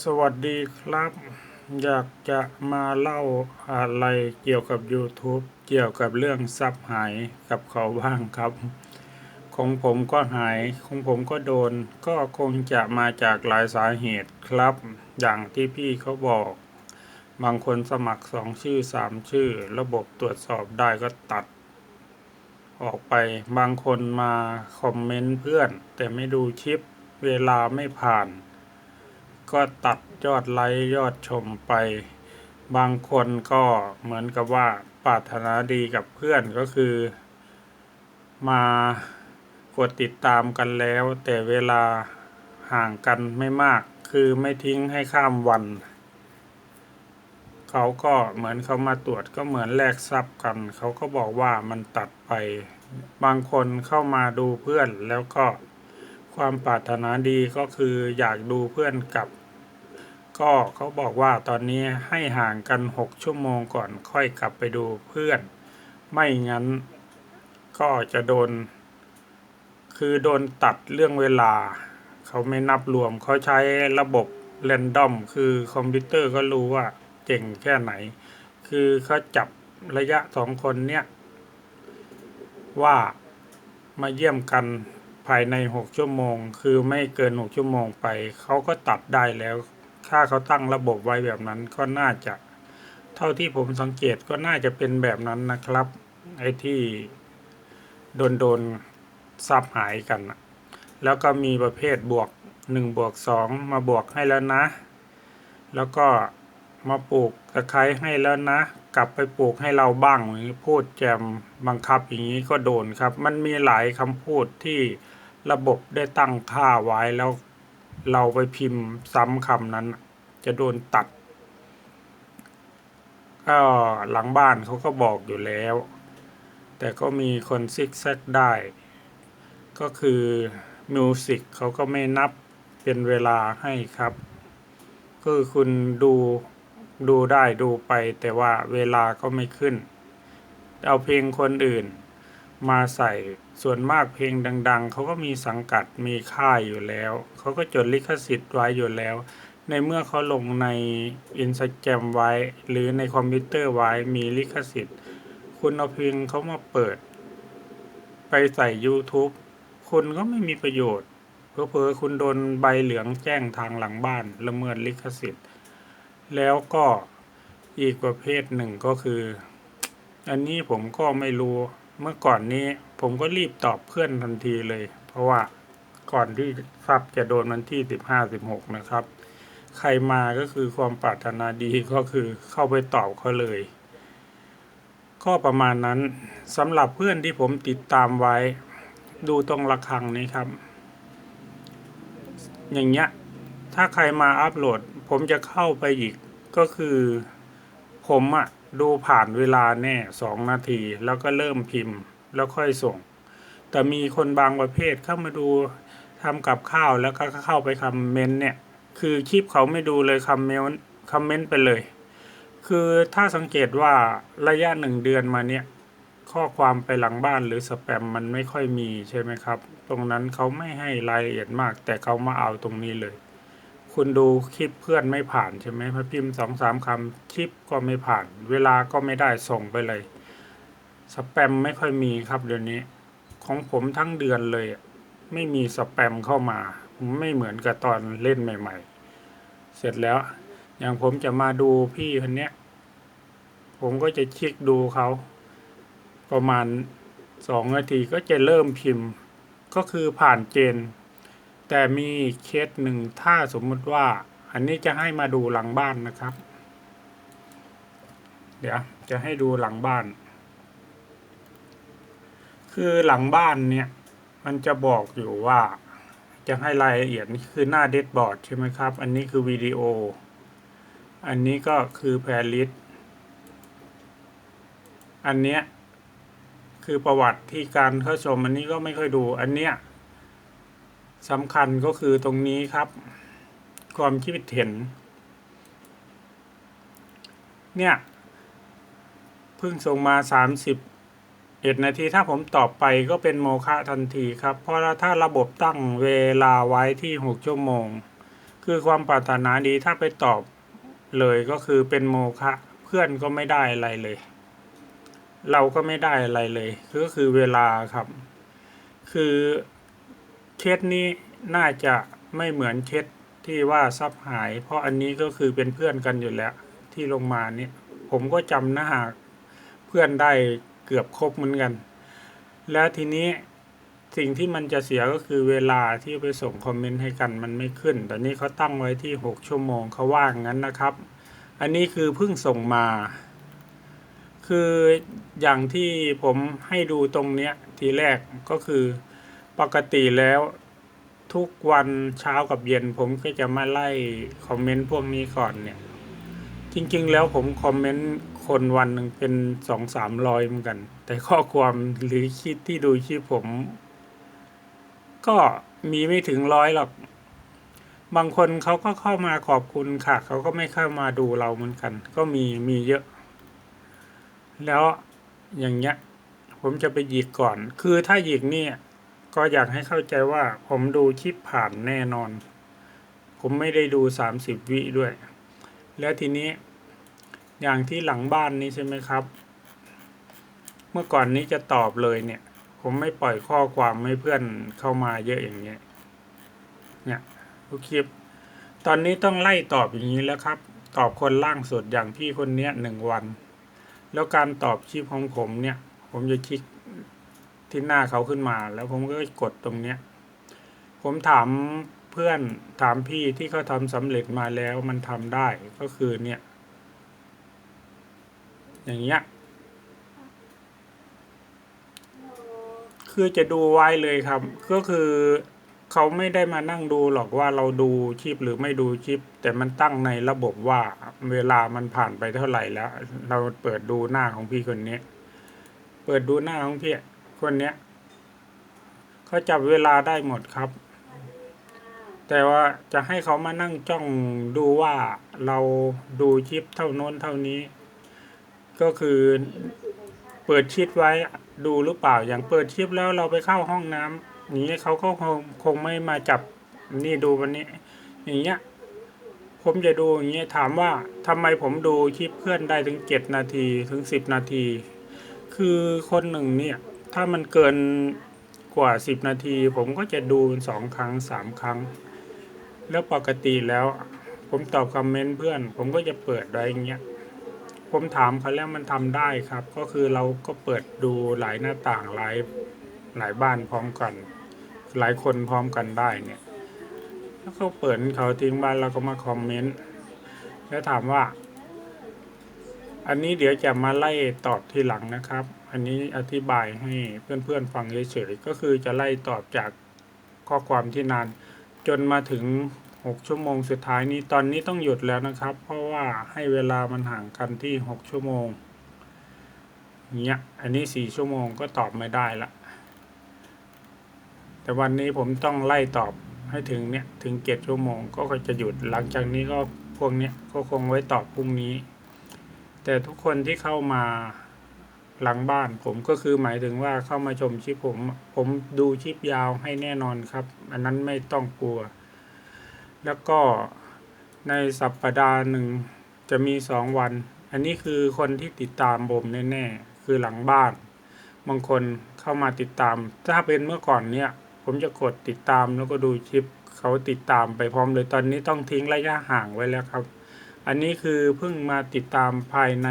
สวัสดีครับ อยากจะมาเล่าอะไรเกี่ยวกับ YouTube เกี่ยวกับเรื่องทรัพย์หายกับเขาบ้างครับ ของผมก็หาย ของผมก็โดน ก็คงจะมาจากหลายสาเหตุครับ อย่างที่พี่เขาบอก บางคนสมัครสองชื่อสามชื่อ ระบบตรวจสอบได้ก็ตัด ออกไป บางคนมาคอมเมนต์เพื่อน แต่ไม่ดูคลิป เวลาไม่ผ่าน ก็ตัดยอดไลค์ยอดชมไป บางคนก็เหมือนกับว่าปรารถนาดีกับเพื่อนก็คือ มากดติดตามกันแล้ว แต่เวลาห่างกันไม่มาก คือไม่ทิ้งให้ข้ามวัน เขาก็เหมือนเขามาตรวจก็เหมือนแลกทรัพย์กัน เขาก็บอกว่ามันตัดไป บางคนเข้ามาดูเพื่อนแล้วก็ ความปรารถนาดีก็คืออยากดูเพื่อนกลับ ก็เขาบอกว่าตอนนี้ให้ห่างกันหกชั่วโมงก่อนค่อยกลับไปดูเพื่อน ไม่งั้นก็จะโดน คือโดนตัดเรื่องเวลา เขาไม่นับรวมเขาใช้ระบบเรนดอมคือคอมพิวเตอร์ก็รู้ว่าเก่งแค่ไหน คือเขาจับระยะสองคนเนี้ยว่ามาเยี่ยมกัน ภายในหกชั่วโมง คือไม่เกินหกชั่วโมงไป เขาก็ตัดได้แล้ว ถ้าเขาตั้งระบบไว้แบบนั้นก็น่าจะ เท่าที่ผมสังเกตก็น่าจะเป็นแบบนั้นนะครับ ไอ้ที่โดนโดนซับหายกัน แล้วก็มีประเภทบวกหนึ่งบวกสองมาบวกให้แล้วนะ แล้วก็มาปลูกตะไคร้ให้แล้วนะ กลับไปปลูกให้เราบ้างพูดแจมบังคับอย่างนี้ก็โดนครับ มันมีหลายคำพูดที่ ระบบได้ตั้งค่าไว้แล้วเราไปพิมพ์ซ้ำคำนั้น จะโดนตัด ก็หลังบ้านเขาก็บอกอยู่แล้ว แต่ก็มีคนซิกแซกได้ ก็คือมิวสิกเขาก็ไม่นับเป็นเวลาให้ครับ คือคุณดูดูได้ดูไปแต่ว่าเวลาก็ไม่ขึ้น เอาเพลงคนอื่น มาใส่ ส่วนมากเพลงดัง ๆ เขาก็มีสังกัดมีค่ายอยู่แล้ว เขาก็จดลิขสิทธิ์ไว้อยู่แล้ว ในเมื่อเขาลงในอินสตาแกรมไว้ หรือในคอมพิวเตอร์ไว้มีลิขสิทธิ์ คุณเอาเพลงเขามาเปิด ไปใส่ YouTube คุณก็ไม่มีประโยชน์เพอเพอๆคุณโดนใบเหลืองแจ้งทางหลังบ้านละเมิดลิขสิทธิ์ แล้วก็อีกประเภทหนึ่งก็คือ อันนี้ผมก็ไม่รู้ เมื่อก่อนนี้ผมก็รีบตอบเพื่อนทันทีเลย เพราะว่าก่อนที่ฟับจะโดนวันที่สิบห้าสิบหกนะครับ ใครมาก็คือความปรารถนาดีก็คือเข้าไปตอบเขาเลย ก็ประมาณนั้นสำหรับเพื่อนที่ผมติดตามไว้ ดูตรงระฆังนี้ครับ อย่างเงี้ยถ้าใครมาอัปโหลด ผมจะเข้าไปอีกก็คือผมอะ ดูผ่านเวลาแน่สองนาที แล้วก็เริ่มพิมพ์แล้วค่อยส่ง แต่มีคนบางประเภทเข้ามาดูทำกับข้าวแล้วก็เข้าไปคอมเมนต์เนี่ย คือคลิปเขาไม่ดูเลยคอมเมนต์คอมเมนต์ไปเลย คือถ้าสังเกตว่าระยะหนึ่งเดือนมาเนี่ยข้อความไปหลังบ้านหรือสแปมมันไม่ค่อยมีใช่ไหมครับ ตรงนั้นเขาไม่ให้รายละเอียดมาก แต่เขามาเอาตรงนี้เลย คุณดูคลิปเพื่อนไม่ผ่านใช่ไหมพอพิมพ์สองสามคำคลิปก็ไม่ผ่าน เวลาก็ไม่ได้ส่งไปเลย สแปมไม่ค่อยมีครับเดี๋ยวนี้ ของผมทั้งเดือนเลย ไม่มีสแปมเข้ามา ไม่เหมือนกับตอนเล่นใหม่ ๆ เสร็จแล้ว อย่างผมจะมาดูพี่คนเนี้ย ผมก็จะเช็คดูเขาประมาณสองนาทีก็จะเริ่มพิมพ์ ก็คือผ่านเกณฑ์ แต่มีเคสหนึ่งถ้าสมมุติว่า อันนี้จะให้มาดูหลังบ้านนะครับ เดี๋ยวจะให้ดูหลังบ้าน คือหลังบ้านเนี่ย มันจะบอกอยู่ว่า จะให้รายละเอียดนี่คือหน้าเดดบอร์ดใช่ไหมครับ อันนี้คือวิดีโอ อันนี้ก็คือแพลลิสอันเนี้ยคือประวัติที่การเข้าชมอันนี้ก็ไม่ค่อยดูอันเนี้ย สำคัญก็คือตรงนี้ครับ ความคิดเห็น เนี่ยเพิ่งส่งมาสามสิบเอ็ดนาทีถ้าผมตอบไปก็เป็นโมฆะทันทีครับ เพราะถ้าระบบตั้งเวลาไว้ที่หกชั่วโมง คือความปรารถนาดีถ้าไปตอบเลยก็คือเป็นโมฆะเพื่อนก็ไม่ได้อะไรเลย เราก็ไม่ได้อะไรเลย ก็คือเวลาครับ คือ เคสนี้น่าจะไม่เหมือนเคสที่ว่าทรัพย์หาย เพราะอันนี้ก็คือเป็นเพื่อนกันอยู่แล้ว ที่ลงมาเนี่ยผมก็จำหน้าเพื่อนได้เกือบครบเหมือนกัน แล้วทีนี้สิ่งที่มันจะเสียก็คือเวลาที่ไปส่งคอมเมนต์ให้กันมันไม่ขึ้นต่นี่เขาตั้งไว้ที่ 6 ชั่วโมงเขาว่างงั้นนะครับ อันนี้คือเพิ่งส่งมา คืออย่างที่ผมให้ดูตรงเนี้ยทีแรกก็คือ ปกติแล้วทุกวันเช้ากับเย็นผมก็จะมาไล่คอมเมนต์พวกนี้ก่อนเนี่ย จริง ๆ แล้วผมคอมเมนต์คนวันหนึ่งเป็นสองสามร้อยเหมือนกัน แต่ข้อความหรือคิดที่ดูคลิปผม ก็มีไม่ถึงร้อยหรอก บางคนเขาก็เข้ามาขอบคุณค่ะ เขาก็ไม่เข้ามาดูเราเหมือนกัน ก็มีมีเยอะ แล้วอย่างเงี้ย ผมจะไปหยิกก่อน คือถ้าหยิกเนี่ย ก็อยากให้เข้าใจว่าผมดูคลิปผ่านแน่นอน ผมไม่ได้ดูสามสิบวิด้วย แล้วทีนี้อย่างที่หลังบ้านนี้ใช่ไหมครับ เมื่อก่อนนี้จะตอบเลยเนี่ย ผมไม่ปล่อยข้อความให้เพื่อนเข้ามาเยอะอย่างเงี้ยเนี่ยทุกคลิป ตอนนี้ต้องไล่ตอบอย่างนี้แล้วครับ ตอบคนล่างสุดอย่างพี่คนเนี้ยหนึ่งวัน แล้วการตอบคลิปของผมเนี่ย ผมจะคลิก ที่หน้าเขาขึ้นมา แล้วผมก็กดตรงเนี้ย ผมถามเพื่อนถามพี่ที่เขาทำสำเร็จมาแล้วมันทำได้ก็คือเนี่ย อย่างเงี้ยคือจะดูไว้เลยครับ ก็คือเขาไม่ได้มานั่งดูหรอกว่าเราดูคลิปหรือไม่ดูคลิป แต่มันตั้งในระบบว่าเวลามันผ่านไปเท่าไหร่แล้ว เราเปิดดูหน้าของพี่คนนี้ เปิดดูหน้าของพี่ คนเนี้ยเขาจับเวลาได้หมดครับ แต่ว่าจะให้เขามานั่งจ้องดูว่าเราดูคลิปเท่าน้นเท่านี้ ก็คือเปิดคลิปไว้ดูหรือเปล่าอย่างเปิดคลิปแล้วเราไปเข้าห้องน้ำอย่างนี้เขาก็คงคงไม่มาจับนี่ดูวันนี้ อย่างเงี้ยผมจะดูอย่างเงี้ยถามว่าทำไมผมดูคลิปเพื่อนได้ถึงเจ็ดนาทีถึงสิบนาที คือคนหนึ่งเนี่ย ถ้ามันเกินกว่าสิบนาที ผมก็จะดูเป็นสองครั้งสามครั้ง แล้วปกติแล้ว ผมตอบคอมเมนต์เพื่อน ผมก็จะเปิดไว้อย่างเงี้ยผมถามเขาแล้วมันทำได้ครับ ก็คือเราก็เปิดดูหลายหน้าต่างหลายหลายบ้านพร้อมกัน หลายคนพร้อมกันได้เนี่ย แล้วเขาเปิดเขาทิ้งบ้านเราก็มาคอมเมนต์แล้วถามว่า อันนี้เดี๋ยวจะมาไล่ตอบทีหลังนะครับ อันนี้อธิบายให้เพื่อนๆฟังเฉยๆก็คือจะไล่ตอบจากข้อความที่นาน จนมาถึงหกชั่วโมงสุดท้ายนี้ตอนนี้ต้องหยุดแล้วนะครับ เพราะว่าให้เวลามันห่างกันที่หกชั่วโมงเงี้ยอันนี้สี่ชั่วโมงก็ตอบไม่ได้ละแต่วันนี้ผมต้องไล่ตอบให้ถึงเนี่ยถึงเจ็ดชั่วโมงก็จะหยุดหลังจากนี้ก็พวกเนี้ยก็คงไว้ตอบพรุ่งนี้ แต่ทุกคนที่เข้ามา หลังบ้านผมก็คือหมายถึงว่าเข้ามาชมคลิปผม ผมดูคลิปยาวให้แน่นอนครับ อันนั้นไม่ต้องกลัว แล้วก็ในสัปดาห์หนึ่งจะมีสองวัน อันนี้คือคนที่ติดตามผมแน่ๆคือหลังบ้านบางคนเข้ามาติดตาม ถ้าเป็นเมื่อก่อนเนี่ย ผมจะกดติดตามแล้วก็ดูคลิปเขาติดตามไปพร้อมเลยตอนนี้ต้องทิ้งระยะห่างไว้แล้วครับ อันนี้คือเพิ่งมาติดตามภายใน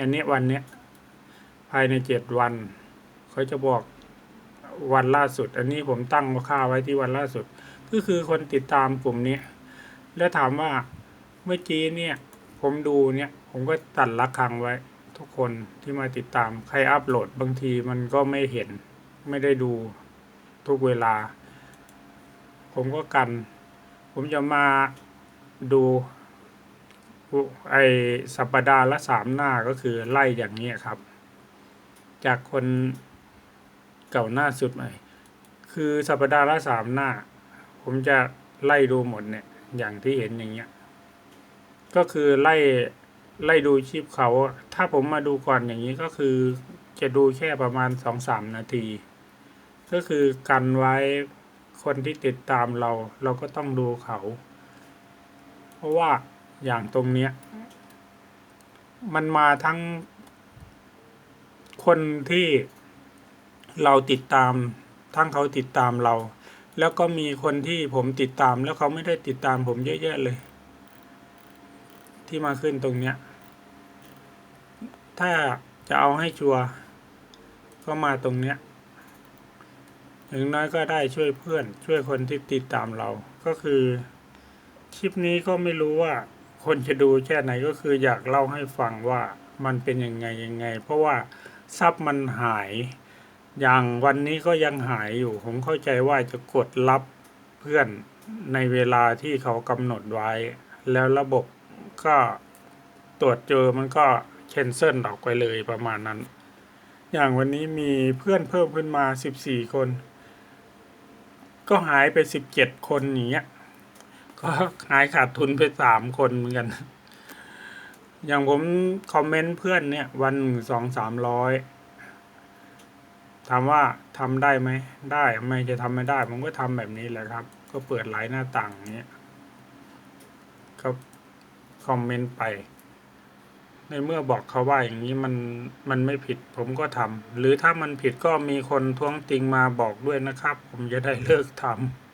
อันนี้วันเนี้ย ภายในเจ็ดวัน เขาจะบอกวันล่าสุด อันนี้ผมตั้งค่าไว้ที่วันล่าสุด ก็คือคนติดตามกลุ่มนี้แล้วถามว่าเมื่อกี้เนี่ย ผมดูเนี่ย ผมก็ตัดละครังไว้ ทุกคนที่มาติดตามใครอัปโหลดบางทีมันก็ไม่เห็นไม่ได้ดูทุกเวลา ผมก็กัน ผมจะมาดูไอสัปดาห์ละสามหน้าก็คือไล่อย่างนี้ครับ จากคนเก่าหน้าสุดใหม่ คือสัปดาห์ละสามหน้า ผมจะไล่ดูหมดเนี่ย อย่างที่เห็นอย่างเงี้ย ก็คือไล่ไล่ดูคลิปเขา ถ้าผมมาดูก่อนอย่างนี้ก็คือจะดูแค่ประมาณสองสามนาที ก็คือกันไว้คนที่ติดตามเรา เราก็ต้องดูเขา เพราะว่าอย่างตรงเนี้ย มันมาทั้ง คนที่เราติดตาม ทั้งเขาติดตามเรา แล้วก็มีคนที่ผมติดตามแล้วเขาไม่ได้ติดตามผมเยอะแยะเลย ที่มาขึ้นตรงเนี้ย ถ้าจะเอาให้ชัวร์ก็มาตรงเนี้ยอย่างน้อยก็ได้ช่วยเพื่อน ช่วยคนที่ติดตามเรา ก็คือคลิปนี้ก็ไม่รู้ว่า คนจะดูแค่ไหนก็คืออยากเล่าให้ฟังว่ามันเป็นยังไงยังไง เพราะว่า ทรัพย์มันหาย อย่างวันนี้ก็ยังหายอยู่ ผมเข้าใจว่าจะกดรับเพื่อนในเวลาที่เขากำหนดไว้ แล้วระบบก็ตรวจเจอมันก็เคนเซิลออกไปเลยประมาณนั้น อย่างวันนี้มีเพื่อนเพิ่มขึ้นมาสิบสี่คน ก็หายไปสิบเจ็ดคนอย่างเงี้ยก็หายขาดทุนไปสามคนเหมือนกัน อย่างผมคอมเมนต์เพื่อนเนี่ย วันหนึ่งสองสามร้อยถามว่าทำได้ไหมได้ไม่จะทำไม่ได้ ผมก็ทำแบบนี้แหละครับ ก็เปิดไลน์หน้าต่างอย่างเงี้ยก็คอมเมนต์ไป ในเมื่อบอกเขาว่าอย่างนี้มันมันไม่ผิด ผมก็ทำหรือถ้ามันผิดก็มีคนท้วงติงมาบอกด้วยนะครับ ผมจะได้เลิกทำ